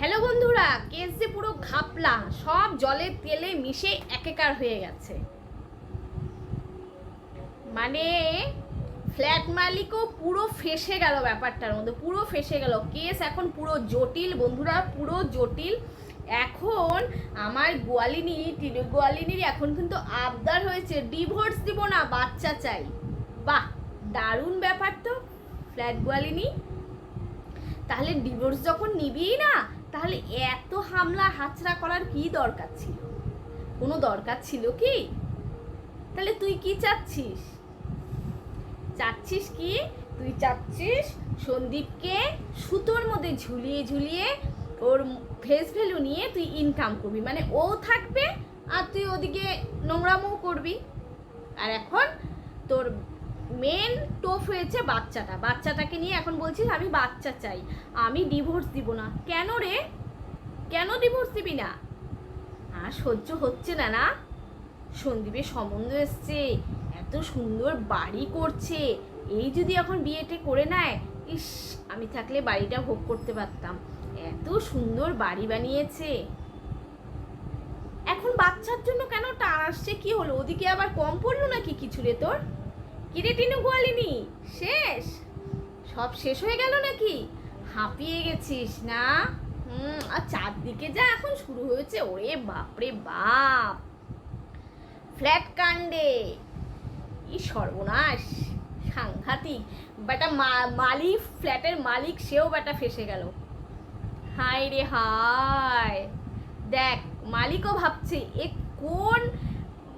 Hello বন্ধুরা, case যে পুরো ঘাপলা, সব জলে তেলে মিশে একেকার হয়ে গেছে। মানে ফ্ল্যাট মালিকও পুরো ফেসে গেল ব্যাপারটার মধ্যে, পুরো ফেসে গেল। কেস এখন পুরো জটিল বন্ধুরা, পুরো জটিল। এখন আমার গোয়ালিনী গোয়ালিনীর এখন কিন্তু আবদার হয়েছে, ডিভোর্স দিব না, বাচ্চা চাই। বাহ, দারুণ ব্যাপার তো, ফ্ল্যাট গোয়ালিনী। তাহলে ডিভোর্স যখন নিবিই না তাহলে এত হামলা হাতড়া করার কি দরকার ছিল? কোনো দরকার ছিল কি? তাহলে তুই কি চাচ্ছিস? চাচ্ছিস কি? তুই চাচ্ছিস সন্দীপকে সুতোর মধ্যে ঝুলিয়ে ঝুলিয়ে ওর ফেস ভ্যালু নিয়ে তুই ইনকাম করবি। মানে ও থাকবে আর তুই ওদিকে নোংরামও করবি। আর এখন তোর মেন টোপ হয়েছে বাচ্চাটা। বাচ্চাটাকে নিয়ে এখন বলছিস, আমি বাচ্চা চাই। আমি ডিভোর্স দিব না। কেন রে? কেন ডিভোর্স দিবি না? আর সহ্য হচ্ছে না না। সন্দীপের সম্বন্ধ এসছে, এত সুন্দর বাড়ি করছে। এই যদি এখন বিয়েটে করে নেয়, ইস, আমি থাকলে বাড়িটা ভোগ করতে পারতাম। এত সুন্দর বাড়ি বানিয়েছে। এখন বাচ্চার জন্য কেন টান আসছে? কি হলো? ওদিকে আবার কম পড়ল নাকি কিছু রে তোর? কিরে টিনু গোয়ালিনি? শেষ? সব শেষ হয়ে গেল নাকি? হাঁপিয়ে গেছিস না? হুম, আর চারদিকে যা এখন শুরু হয়েছে, ওরে বাপরে বাপ। ফ্ল্যাট কাণ্ডে। ই সর্বনাশ, সাংঘাতিক। বেটা মালিক, ফ্ল্যাটের মালিক, সেও বেটা ফেসে গেল। হায় রে হায়। দেখ, মালিকও ভাবছে, এ কোন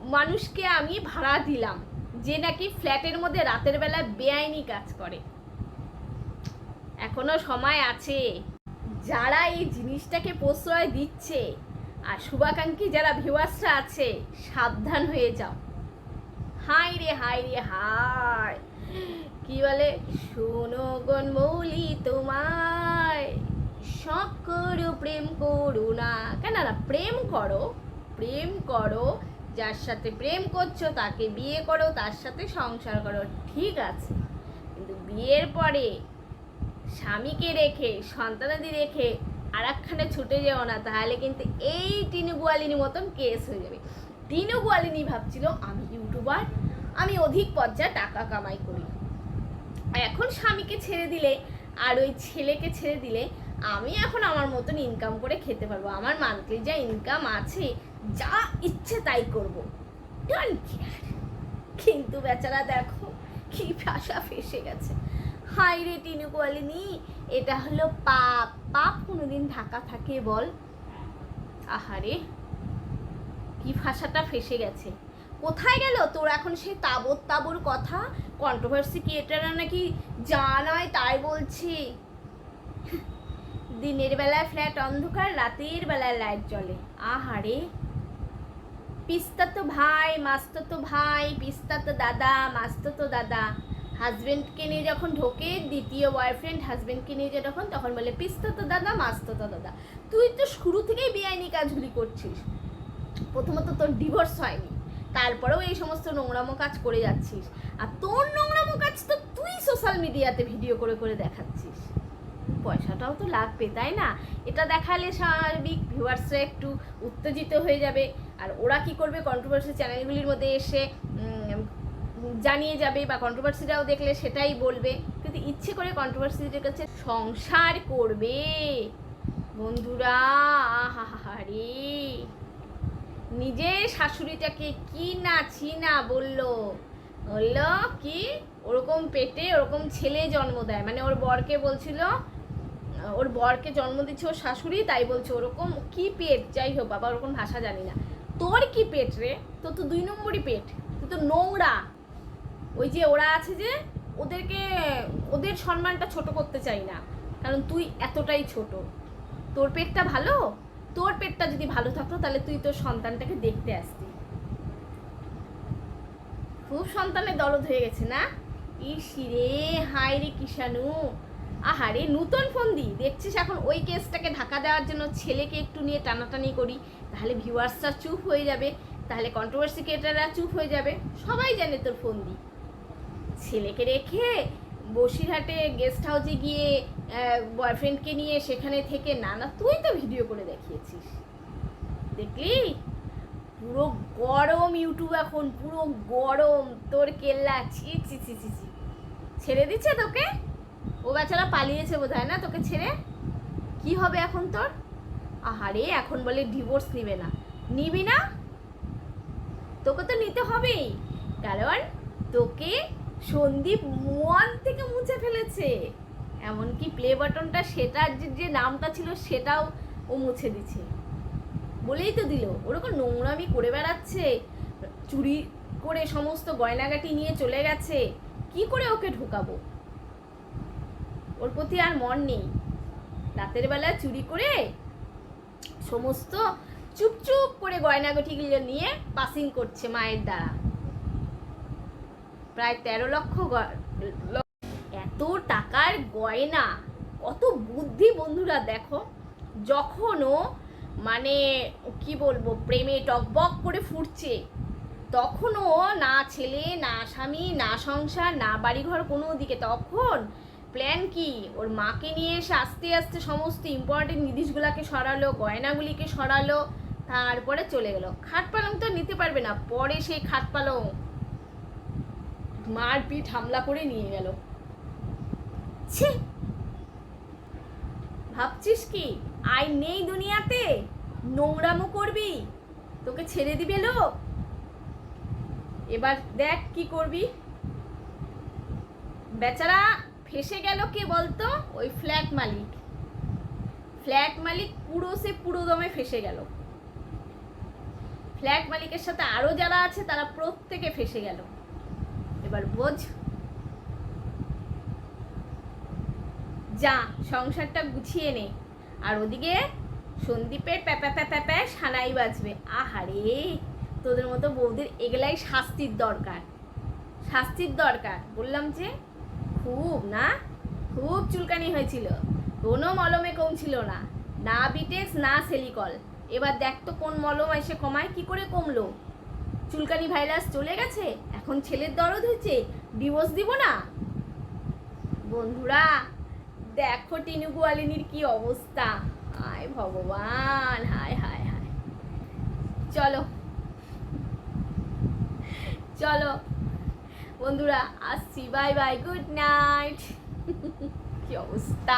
মানুষকে আমি ভাড়া দিলাম? যে নাকি ফ্ল্যাটের মধ্যে রাতের বেলা বেআইনি কাজ করে। এখনও সময় আছে। যারা এই জিনিসটাকে প্রশ্রয় দিচ্ছে, আর শুভাকাঙ্ক্ষী যারা ভিউয়ার্সরা আছে, সাবধান হয়ে যাও। হাই রে হাই রে হাই কি বলে? শোনো গন মৌলি তোমায়। শখ করো প্রেম করো না। কেন না, প্রেম করো প্রেম করো। যার সাথে প্রেম করছ, তাকে বিয়ে করো, তার সাথে সংসার করো, ঠিক আছে। কিন্তু বিয়ের পরে স্বামীকে রেখে, সন্তানাদি রেখে আর একখানে ছুটে যেও না, তাহলে কিন্তু এই টিনু গোয়ালিনী মতন কেস হয়ে যাবে। টিনু গোয়ালিনী ভাবছিল, আমি ইউটিউবার, আমি অধিক পর্যায়ে টাকা কামাই করি। এখন স্বামীকে ছেড়ে দিলে আর ওই ছেলেকে ছেড়ে দিলে আমি এখন আমার মতন ইনকাম করে খেতে পারব। আমার মান্থলি যা ইনকাম আছে যা ইচ্ছে তাই করব। কিন্তু বেচারা দেখো কি ভাষা ফেসে গেছে। হাই রে টিনু কোয়ালিনি এটা হলো পাপ। পাপ কোনোদিন ঢাকা থাকে বল। আহারে, কি ভাষাটা ফেসে গেছে। কোথায় গেল তোর এখন সেই তাবর তাবর কথা? কন্ট্রোভার্সি ক্রিয়েটাররা নাকি যা নয় তাই বলছি। দিনের বেলায় ফ্ল্যাট অন্ধকার, রাতের বেলায় লাইট জ্বলে। আহারে পিস্তা তো ভাই মাস্তো তো ভাই পিস্তা তো দাদা মাস্তো তো দাদা। হাজব্যান্ডকে নিয়ে যখন ঢোকে, দ্বিতীয় বয়ফ্রেন্ড হাজব্যান্ডকে নিয়ে যখন তখন বলে পিস্তা তো দাদা মাস্তো তো দাদা। তুই তো শুরু থেকেই বেআইনি কাজগুলি করছিস। প্রথমত তোর ডিভোর্স হয়নি। তারপরেও এই সমস্ত নোংরামো কাজ করে যাচ্ছিস। আর তোর নোংরামো কাজ তো তুই সোশ্যাল মিডিয়াতে ভিডিও করে করে দেখাচ্ছিস। পয়সাটাও তো লাগবে, তাই না? এটা দেখালে স্বাভাবিক ভিউয়ার্সরা একটু উত্তেজিত হয়ে যাবে। আর ওরা কি করবে কন্ট্রোভার্সি চ্যানেলগুলির মধ্যে এসে জানিয়ে যাবে বা কন্ট্রোভার্সিটাও দেখলে সেটাই বলবে। কিন্তু ইচ্ছে করে কন্ট্রোভার্সিদের কাছে সংসার করবে। বন্ধুরা আহারে নিজের শাশুড়িটাকে কি না ছি না বলল? বলল কি, ওরকম পেটে ওরকম ছেলে জন্ম দেয়। মানে ওর বরকে বলছিল, ওর বরকে জন্ম দিচ্ছে ওর শাশুড়ি, তাই বলছে ওরকম কি পেট? যাই হোক, বাবা ওরকম ভাষা জানি না। তোর কি পেট রে? তোর তো দুই নম্বরই পেট। তুই তো নোংরা। ওই যে ওরা আছে যে, ওদেরকে, ওদের সম্মানটা ছোট করতে চাই না। কারণ তুই এতটাই ছোট। তোর পেটটা ভালো? তোর পেটটা যদি ভালো থাকতো, তাহলে তুই তোর সন্তানটাকে দেখতে আসতি। খুব সন্তানের দরদ হয়ে গেছে না? ইসি রে হাই রে কিষানু আহারে, নূতন ফোন দি। দেখছিস এখন ওই কেসটাকে ঢাকা দেওয়ার জন্য ছেলেকে একটু নিয়ে টানাটানি করি। তাহলে ভিউয়ার্সরা চুপ হয়ে যাবে, তাহলে কন্ট্রোভার্সি ক্রিয়েটাররা চুপ হয়ে যাবে। সবাই জানে তোর ফোন দি। ছেলেকে রেখে বসিরহাটে গেস্ট হাউসে গিয়ে বয়ফ্রেন্ডকে নিয়ে সেখানে থেকে না না তুই তো ভিডিও করে দেখিয়েছিস। দেখলি? পুরো গরম ইউটিউব এখন, পুরো গরম। তোর কেল্লা ছি ছি ছি ছি। ছেড়ে দিচ্ছে তোকে? ও বেচারা পালিয়েছে বোধ না তোকে ছেড়ে? কি হবে এখন তোর? আহারে, এখন বলে ডিভোর্স নিবে না। নিবি না? তোকে তো নিতে হবেই। কারণ তোকে সন্দীপ মন থেকে মুছে ফেলেছে। এমনকি প্লে বাটনটা সেটার যে যে নামটা ছিল সেটাও ও মুছে দিছে বলেই তো দিল। ওরকম নোংরামি করে বেড়াচ্ছে। চুরি করে সমস্ত গয়নাগাটি নিয়ে চলে গেছে। কি করে ওকে ঢোকাবো? ওর প্রতি আর মন নেই। রাতের বেলা চুরি করে সমস্ত চুপচুপ করে গয়নাগাটিগুলো নিয়ে পাসিং করছে মায়ের দ্বারা। প্রায় তেরো লক্ষ এত টাকার গয়না, কত বুদ্ধি বন্ধুরা দেখো। যখনও মানে কি বলব, প্রেমে টকবক করে ফুটছে তখনও না ছেলে, না স্বামী, না সংসার, না বাড়িঘর কোনো দিকে, তখন প্ল্যান কি? ওর মাকে নিয়ে এসে আস্তে আস্তে সমস্ত ইম্পর্টেন্ট জিনিসগুলোকে সরালো, গয়নাগুলিকে সরালো, তারপরে চলে গেল। খাট পালং তো নিতে পারবে না, পরে সেই খাট পালং। মারপিট, হামলা করে নিয়ে গেল। ভাবছিস কি? আই নেই দুনিয়াতে নোংরামো করবি, তোকে ছেড়ে দিবে লোক। এবার দেখ কি করবি। বেচারা ফেসে গেল কে বলতো? ওই ফ্ল্যাট মালিক। ফ্ল্যাট মালিক পুরো সে পুরো দমে ফেসে গেল। ফ্ল্যাট মালিকের সাথে আরও যারা আছে, তারা প্রত্যেকে ফেসে গেল। এবার বোঝ। যা, সংসারটা গুছিয়ে নে। আর ওদিকে সন্দীপের প্যাপা প্যাপা প্যা সানাই বাজবে। আহারে, তোদের মতো বৌদির এগুলাই শাস্তির দরকার। শাস্তির দরকার। বললাম যে খুব না? খুব চুলকানি হয়েছিল। কোনো মলমে কমছিল না। না বিটেক্স না সেলিকল এবার দেখ তো কোন মলম এসে কমায়, কি করে কমলো? চুলকানি ভাইরাস চলে গেছে? এখন ছেলের দরদ হয়েছে? ডিভোর্স দিব না? বন্ধুরা, দেখো টিনু গোয়ালিনীর কি অবস্থা। হায় ভগবান, হায় হায় হায়। চলো। চলো। বন্ধুরা আসছি। বাই বাই গুড নাইট কি অবস্থা?